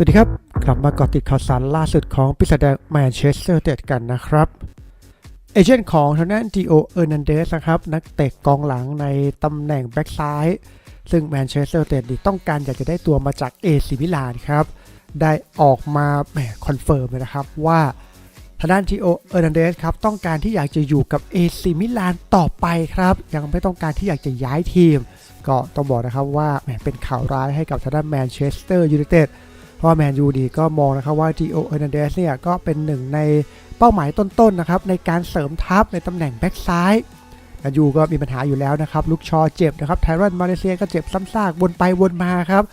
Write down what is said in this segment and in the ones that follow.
สวัสดีครับ กลับมาเกาะติดข่าวสารล่าสุดของปีศาจแดงแมนเชสเตอร์เตดกันนะครับ เอเจนต์ของทางด้านจีโอเออร์นันเดสนะครับ นักเตะกองหลังในตำแหน่งแบ็กซ้าย ซึ่งแมนเชสเตอร์เตดต้องการอยากจะได้ตัวมาจากเอซิมิลานครับ ได้ออกมาแหมคอนเฟิร์มเลยนะครับว่าทางด้านทีโอเออร์นันเดสครับต้องการที่อยากจะอยู่กับเอซิมิลานต่อไปครับ ยังไม่ต้องการที่อยากจะย้ายทีม ก็ต้องบอกนะครับว่าแหมเป็นข่าวร้ายให้กับทางด้านแมนเชสเตอร์ยูไนเต็ด เพราะว่าแมนยูดีก็มองนะครับว่าทีโอเอร์นันเดสเนี่ยก็เป็นหนึ่งในเป้าหมายต้นๆนะครับในการเสริมทัพในตำแหน่งแบ็กซ้ายแมนยูก็มีปัญหาอยู่แล้วนะครับลุกชอเจ็บนะครับไทรอนมาเลเซียก็เจ็บซ้ำซากวนไปวนมาครับ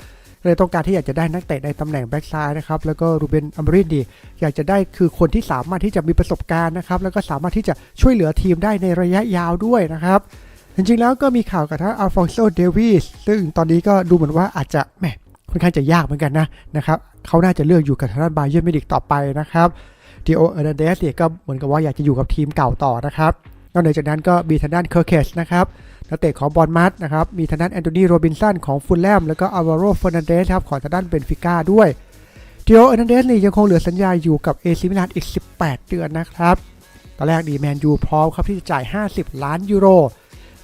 เลยต้องการที่อยากจะได้นักเตะในตำแหน่งแบ็กซ้ายนะครับแล้วก็รูเบนอัมบรินดีอยากจะได้คือคนที่สามารถที่จะมีประสบการณ์นะครับแล้วก็สามารถที่จะช่วยเหลือทีมได้ในระยะยาวด้วยนะครับจริงๆแล้วก็มีข่าวกับทั้งอัลฟองโซเดวิสซึ่งตอนนี้ก็ดูเหมือนว่าอาจจะแหม ค่อนข้างจะยากเหมือนกันนะนะครับเขาน่าจะเลือกอยู่กับทางด้านบาเยอร์มิดิกต่อไปนะครับดิโอเอร์นันเดสเนี่ยก็เหมือนกับว่าอยากจะอยู่กับทีมเก่าต่อนะครับนอกเหนือจากนั้นก็มีทางด้านเคอร์เคสนะครับนักเตะของบอลมัสนะครับมีทางด้านแอนโทนีโรบินสันของฟูลแลมแล้วก็อัลวาโรเฟอร์นันเดสครับของทางด้านเบนฟิก้าด้วยดิโอเอร์นันเดสนี่ยังคงเหลือสัญญาอยู่กับเอซิมิลานอีก 18 เดือนนะครับตอนแรกดีแมนยูพร้อมครับที่จะจ่าย 50 ล้านยูโร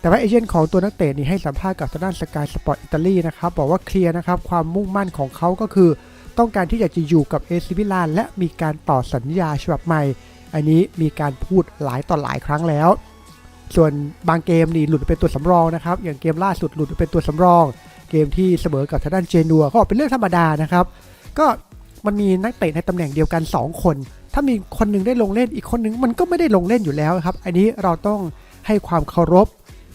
แต่ว่าเอเจนต์ของตัวนักเตะนี่ให้สัมภาษณ์กับทางด้านสกายสปอร์ตอิตาลีนะครับบอกว่าเคลียร์นะครับความมุ่งมั่นของเขาก็คือ ต้องการที่อยากจะอยู่กับเอซิมิลานและมีการต่อสัญญาฉบับใหม่ อันนี้มีการพูดหลายต่อหลายครั้งแล้ว ส่วนบางเกมนี่หลุดไปเป็นตัวสำรองนะครับอย่างเกมล่าสุดหลุดไปเป็นตัวสำรอง เกมที่เสมอกับทางด้านเจนัวก็เป็นเรื่องธรรมดานะครับก็มันมีนักเตะในตำแหน่งเดียวกัน 2 คน ถ้ามีคนหนึงได้ลงเล่นอีกคนหนึงมันก็ไม่ได้ลงเล่นอยู่แล้วครับ อันนี้เราต้องให้ความเคารพ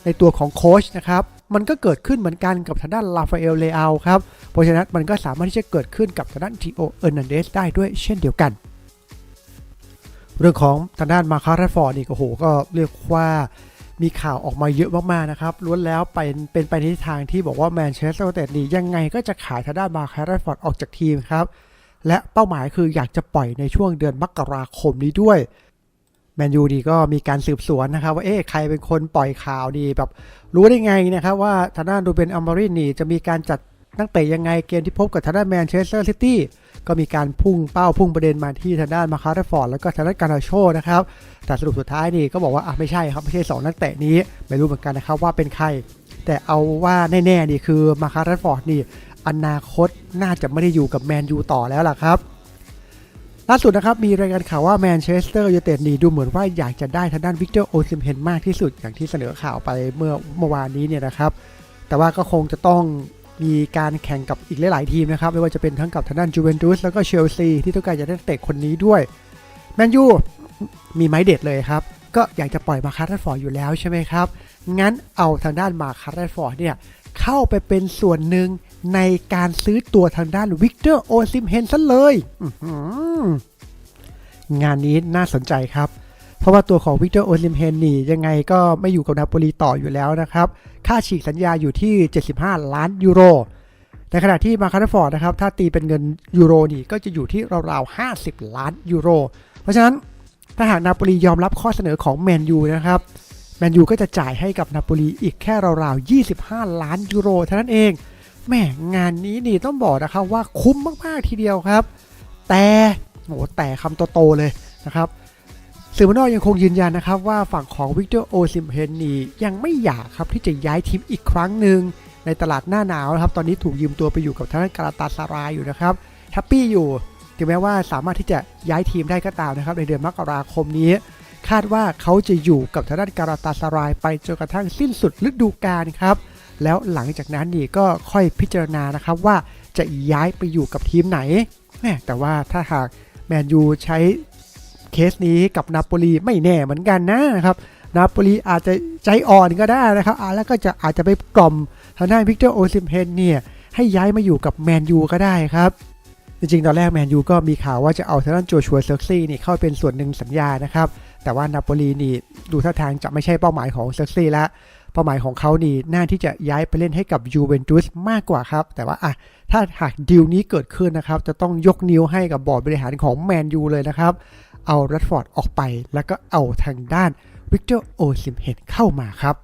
ในตัวของโค้ชนะครับมันก็เกิดขึ้นเหมือนกันกับทางด้านลาฟาเอลเลอาครับ เพราะฉะนั้นมันก็สามารถที่จะเกิดขึ้นกับทางด้านทีโอเออร์นันเดสได้ด้วยเช่นเดียวกัน เรื่องของทางด้านมาคาร์รฟอร์ดนี่ก็โหก็เรียกว่ามีข่าวออกมาเยอะมากๆนะครับล้วนแล้วเป็นเป็นไปในทิศทางที่บอกว่าแมนเชสเตอร์ยูไนเต็ดนี่ยังไงก็จะขายทางด้านมาคาร์รฟอร์ดออกจากทีมครับ และเป้าหมายคืออยากจะปล่อยในช่วงเดือนมกราคมนี้ด้วย แมนยูดีก็มีการสืบสวนนะครับ ว่าเอ๊ะใครเป็นคนปล่อยข่าวดีแบบรู้ได้ไงนะครับว่าทางด้านดูเบนอัมบารินนี่จะมีการจัดนักเตะยังไงเกมที่พบกับทางด้านแมนเชสเตอร์ซิตี้ก็มีการพุ่งเป้าพุ่งประเด็นมาที่ทางด้านมาคาร์ฟอร์ดแล้วก็ทางด้านการาโชนะครับ แต่สรุปสุดท้ายนี่ก็บอกว่าอะไม่ใช่ครับ ไม่ใช่ 2 นักเตะนี้ไม่รู้เหมือนกันนะครับว่าเป็นใคร แต่เอาว่าแน่ๆนี่คือมาคาร์ฟอร์ดนี่อนาคตน่าจะไม่ได้อยู่กับแมนยูต่อแล้วล่ะครับ ล่าสุดนะครับมีรายงานข่าวว่าแมนเชสเตอร์ยูไนเต็ดนี่ดูเหมือนว่าอยากจะได้ทางด้านวิกเตอร์โอซิมเฮนมากที่สุดอย่างที่เสนอข่าวไปเมื่อเมื่อวานนี้เนี่ยนะครับ แต่ว่าก็คงจะต้องมีการแข่งกับอีกหลาย ๆ ทีมนะครับ ไม่ว่าจะเป็นทั้งกับทางด้านจูเวนตุสแล้วก็เชลซีที่ต้องการจะได้เตะคนนี้ด้วยแมนยูมีไม้เด็ดเลยครับ ก็อยากจะปล่อยมาคาร์ดฟอร์ดอยู่แล้วใช่ไหมครับ งั้นเอาทางด้านมาคาร์ดฟอร์ดเนี่ยเข้าไปเป็นส่วนหนึ่ง ในการซื้อตัวทางด้านวิกเตอร์โอซิมเฮนซะเลยงานนี้น่าสนใจครับ เพราะว่าตัวของวิกเตอร์โอซิมเฮนนี่ยังไงก็ไม่อยู่กับนาโปลีต่ออยู่แล้วนะครับ ค่าฉีกสัญญาอยู่ที่ 75 ล้านยูโร ในขณะที่มาคาร์ฟอร์ดนะครับ ถ้าตีเป็นเงินยูโรนี่ก็จะอยู่ที่ราวๆ 50 ล้านยูโร เพราะฉะนั้นถ้าหากนาโปลียอมรับข้อเสนอของแมนยูนะครับแมนยูก็จะจ่ายให้กับนาโปลีอีกแค่ราวๆ 25 ล้านยูโรเท่านั้นเอง แม่งานนี้นี่ต้องบอกนะครับว่าคุ้มมากๆทีเดียวครับ แต่โหแต่คำโตๆเลยนะครับสื่อมวลชนยังคงยืนยันนะครับว่าฝั่งของวิกเตอร์โอซิมเฮนนียังไม่อยากครับที่จะย้ายทีมอีกครั้งหนึ่งในตลาดหน้าหนาวนะครับ ตอนนี้ถูกยืมตัวไปอยู่กับทางด้านกาลาตาซารายอยู่นะครับแฮปปี้อยู่ถึงแม้ว่าสามารถที่จะย้ายทีมได้ก็ตามนะครับ ในเดือนมกราคมนี้ คาดว่าเขาจะอยู่กับทางด้านกาลาตาซารายไปจนกระทั่งสิ้นสุดฤดูกาลครับ แล้วหลังจากนั้นนี่ก็ค่อยพิจารณานะครับว่าจะย้ายไปอยู่กับทีมไหน แต่ว่าถ้าหากแมนยูใช้เคสนี้กับนาโปลีไม่แน่เหมือนกันนะครับนาโปลีอาจจะใจอ่อนก็ได้นะครับแล้วก็จะอาจจะไปกล่อมทางด้านวิกเตอร์โอซิมเฮนเนี่ยให้ย้ายมาอยู่กับแมนยูก็ได้ครับ จริงๆ ตอนแรกแมนยูก็มีข่าวว่าจะเอาทางด้านโจชัวเซอร์ซี่นี่เข้าเป็นส่วนหนึ่งสัญญานะครับ แต่ว่านาโปลีนี่ดูท่าทางจะไม่ใช่เป้าหมายของเซอร์ซี่ล้ว เป้าหมายของเขานี่น่าที่จะย้ายไปเล่นให้กับยูเวนตุสมากกว่าครับ แต่ว่าอะถ้าหากดีลนี้เกิดขึ้นนะครับ จะต้องยกนิ้วให้กับบอร์ดบริหารของแมนยูเลยนะครับ เอารัดฟอร์ดออกไป แล้วก็เอาทางด้านวิกเตอร์โอซิมเฮนเข้ามาครับ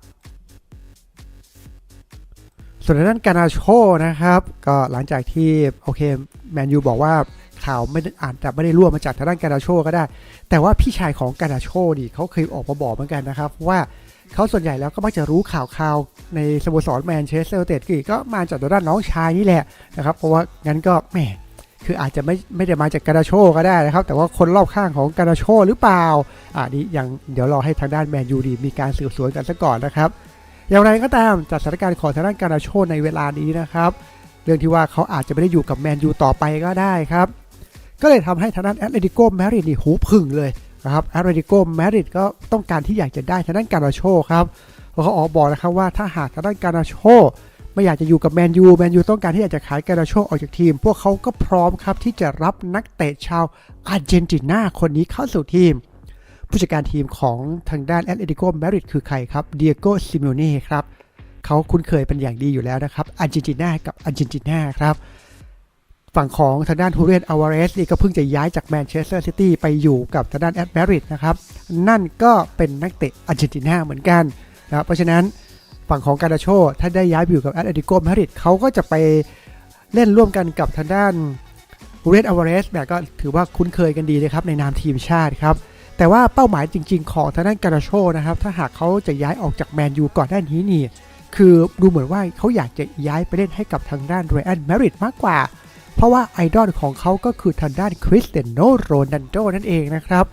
ส่วนทางด้านการนาโชนะครับ ก็หลังจากที่โอเคแมนยูบอกว่าข่าวไม่ได้อ่านแต่ไม่ได้ร่วมมาจากทางด้านการนาโชก็ได้ แต่ว่าพี่ชายของการนาโชนี่เขาเคยออกมาบอกเหมือนกันนะครับ ว่า เขาส่วนใหญ่แล้วก็มักจะรู้ข่าวข่าวในสโมสรแมนเชสเตอร์ยูไนเต็ดก็มาจากทางด้านน้องชายนี่แหละนะครับ เพราะว่างั้นก็แหมคืออาจจะไม่ไม่ได้มาจากการาโชก็ได้นะครับ แต่ว่าคนรอบข้างของการาโชหรือเปล่าอ่านี่ยังเดี๋ยวรอให้ทางด้านแมนยูดีมีการสืบสวนกันซะก่อนนะครับ อย่างไรก็ตามจากสถานการณ์ของทางด้านการาโชในเวลานี้นะครับ เรื่องที่ว่าเขาอาจจะไม่ได้อยู่กับแมนยูต่อไปก็ได้ครับ ก็เลยทำให้ทางด้านแอตเลติโกแมริดนี่หูผึ่งเลย นะครับแอตเลติโกแมริดก็ต้องการที่อยากจะได้ทางด้านการาโชครับเพราะเขาออกบอกนะครับว่าถ้าหากทางด้านการาโชไม่อยากจะอยู่กับแมนยู แมนยูต้องการที่อยากจะขายการาโชออกจากทีม พวกเขาก็พร้อมครับที่จะรับนักเตะชาวอาร์เจนตินาคนนี้เข้าสู่ทีม ผู้จัดการทีมของทางด้านแอตเลติโกแมริดคือใครครับเดียโกซิมิโน่ครับเขาคุ้นเคยเป็นอย่างดีอยู่แล้วนะครับอาร์เจนตินากับอาร์เจนตินาครับ ฝั่งของทางด้านฮูเรนอาวาเรสนี่ก็เพิ่งจะย้ายจากแมนเชสเตอร์ซิตี้ไปอยู่กับทางด้านแอตแมริดนะครับ นั่นก็เป็นนักเตะอาร์เจนตินาเหมือนกันนะครับเพราะฉะนั้นฝั่งของการาโชถ้าได้ย้ายไปอยู่กับแอตเลติโกมาริดเขาก็จะไปเล่นร่วมกันกับทางด้านฮูเรนอาวาเรสแบบก็ถือว่าคุ้นเคยกันดีนะครับในนามทีมชาติครับแต่ว่าเป้าหมายจริง ๆ ของทางด้านการาโชนะครับถ้าหากเขาจะย้ายออกจากแมนยูก่อนหน้านี้นี่คือดูเหมือนว่าเขาอยากจะย้ายไปเล่นให้กับทางด้านเรอันแมริดมากกว่า เพราะว่าไอดอลของเขาก็คือทางด้านคริสเตียโนโรนัลโดนั่นเองนะครับ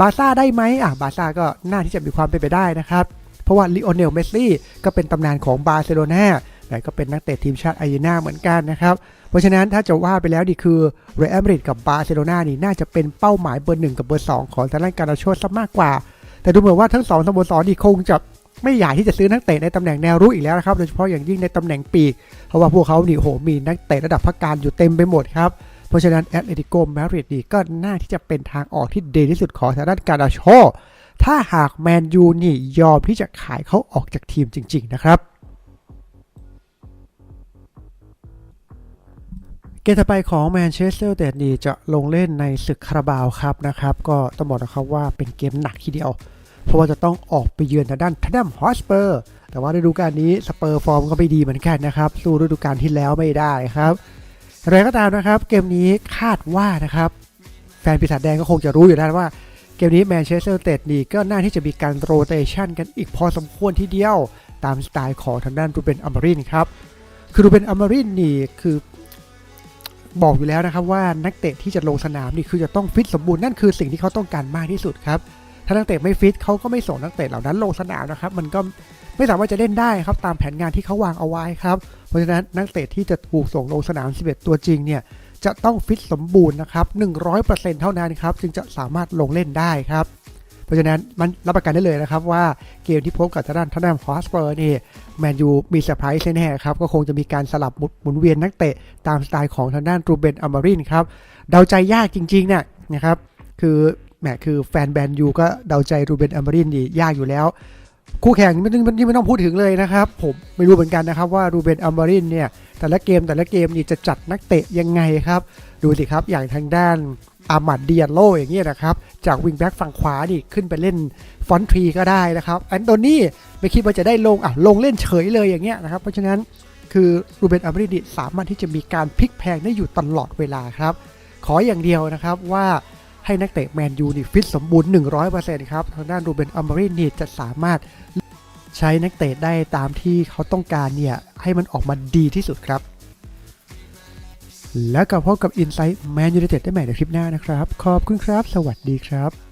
บาซ่าได้ไหมอะบาซ่าก็น่าที่จะมีความเป็นไปได้นะครับ เพราะว่าลิโอเนลเมสซี่ก็เป็นตำนานของบาร์เซโลนาแต่ก็เป็นนักเตะทีมชาติอาร์เจนตินาเหมือนกันนะครับ เพราะฉะนั้นถ้าจะว่าไปแล้วดีคือเรอัลมาดริดกับบาร์เซโลนานี่น่าจะเป็นเป้าหมายเบอร์หนึ่งกับเบอร์สองของทางด้านการาโชซะมากกว่า แต่ดูเหมือนว่าทั้งสองสโมสรนี่คงจะ ไม่อยากที่จะซื้อนักเตะในตำแหน่งแนวรุกอีกแล้วนะครับโดยเฉพาะอย่างยิ่งในตำแหน่งปีกเพราะว่าพวกเขานี่โหมีนักเตะระดับพักการอยู่เต็มไปหมดครับเพราะฉะนั้นแอตเลติโกมาดริดนี่ก็น่าที่จะเป็นทางออกที่ดีที่สุดของทางด้านการาโชถ้าหากแมนยูนี่ยอมที่จะขายเขาออกจากทีมจริง ๆ นะครับเกมต่อไปของแมนเชสเตอร์ยูไนเต็ดนี่จะลงเล่นในศึกคาราบาวครับนะครับ ก็ต้องบอกนะครับว่าเป็นเกมหนักทีเดียว เพราะว่าจะต้องออกไปเยือนทางด้านทัดดัมฮอสเปอร์ แต่ว่าฤดูกาลนี้สเปอร์ฟอร์มก็ไม่ดีเหมือนกันนะครับ สู้ฤดูกาลที่แล้วไม่ได้ครับอะไรก็ตามนะครับ เกมนี้คาดว่านะครับ แฟนปีศาจแดงก็คงจะรู้อยู่แล้วว่าเกมนี้แมนเชสเตอร์เต็ดนี่ก็น่าที่จะมีการโรเตชันกันอีกพอสมควรทีเดียว ตามสไตล์ของทางด้านรูเบนอัมมารินครับคือรูเบนอัมมารินนี่คือบอกอยู่แล้วนะครับว่านักเตะที่จะลงสนามนี่คือจะต้องฟิตสมบูรณ์นั่นคือสิ่งที่เขาต้องการมากที่สุดครับ ถ้านักเตะไม่ฟิตเขาก็ไม่ส่งนักเตะเหล่านั้นลงสนามนะครับ มันก็ไม่สามารถจะเล่นได้ครับตามแผนงานที่เขาวางเอาไว้ครับ เพราะฉะนั้นนักเตะที่จะถูกส่งลงสนาม 11 ตัวจริงเนี่ยจะต้องฟิตสมบูรณ์นะครับ 100%เท่านั้นครับจึงจะสามารถลงเล่นได้ครับ เพราะฉะนั้นมันรับประกันได้เลยนะครับว่าเกมที่พบกับทางด้านทางด้านฮอสเปอร์นี่แมนยูมีเซอร์ไพรส์แน่ครับก็คงจะมีการสลับหมุนเวียนนักเตะตามสไตล์ของทางด้านรูเบนอัมมารินครับเดาใจยากจริงๆเนี่ยนะครับคือ แหมคือแฟนแบนยูก็เดาใจรูเบนอัมมารินนี่ยากอยู่แล้ว คู่แข่งนี่ไม่ต้องนี่ไม่ต้องพูดถึงเลยนะครับ ผมไม่รู้เหมือนกันนะครับว่ารูเบนอัมมารินเนี่ยแต่ละเกมแต่ละเกมนี่จะจัดนักเตะยังไงครับ ดูสิครับอย่างทางด้านอามัดเดียโลอย่างเงี้ยนะครับ จากวิงแบ็กฝั่งขวานี่ขึ้นไปเล่นฟอนทรีก็ได้นะครับแอนโตนี่ไม่คิดว่าจะได้ลงอะลงเล่นเฉยเลยอย่างเงี้ยนะครับ เพราะฉะนั้นคือรูเบนอัมมารินสามารถที่จะมีการพลิกแพงได้อยู่ตลอดเวลาครับ ขออย่างเดียวนะครับว่า ให้นักเตะแมนยูนี่ฟิตสมบูรณ์ 100%ครับ ทางด้านรูเบนอัมมารินนี่จะสามารถใช้นักเตะได้ตามที่เขาต้องการเนี่ย ให้มันออกมาดีที่สุดครับ แล้วกลับพบกับ Insight Man United ได้ใหม่ในคลิปหน้านะครับ ขอบคุณครับ สวัสดีครับ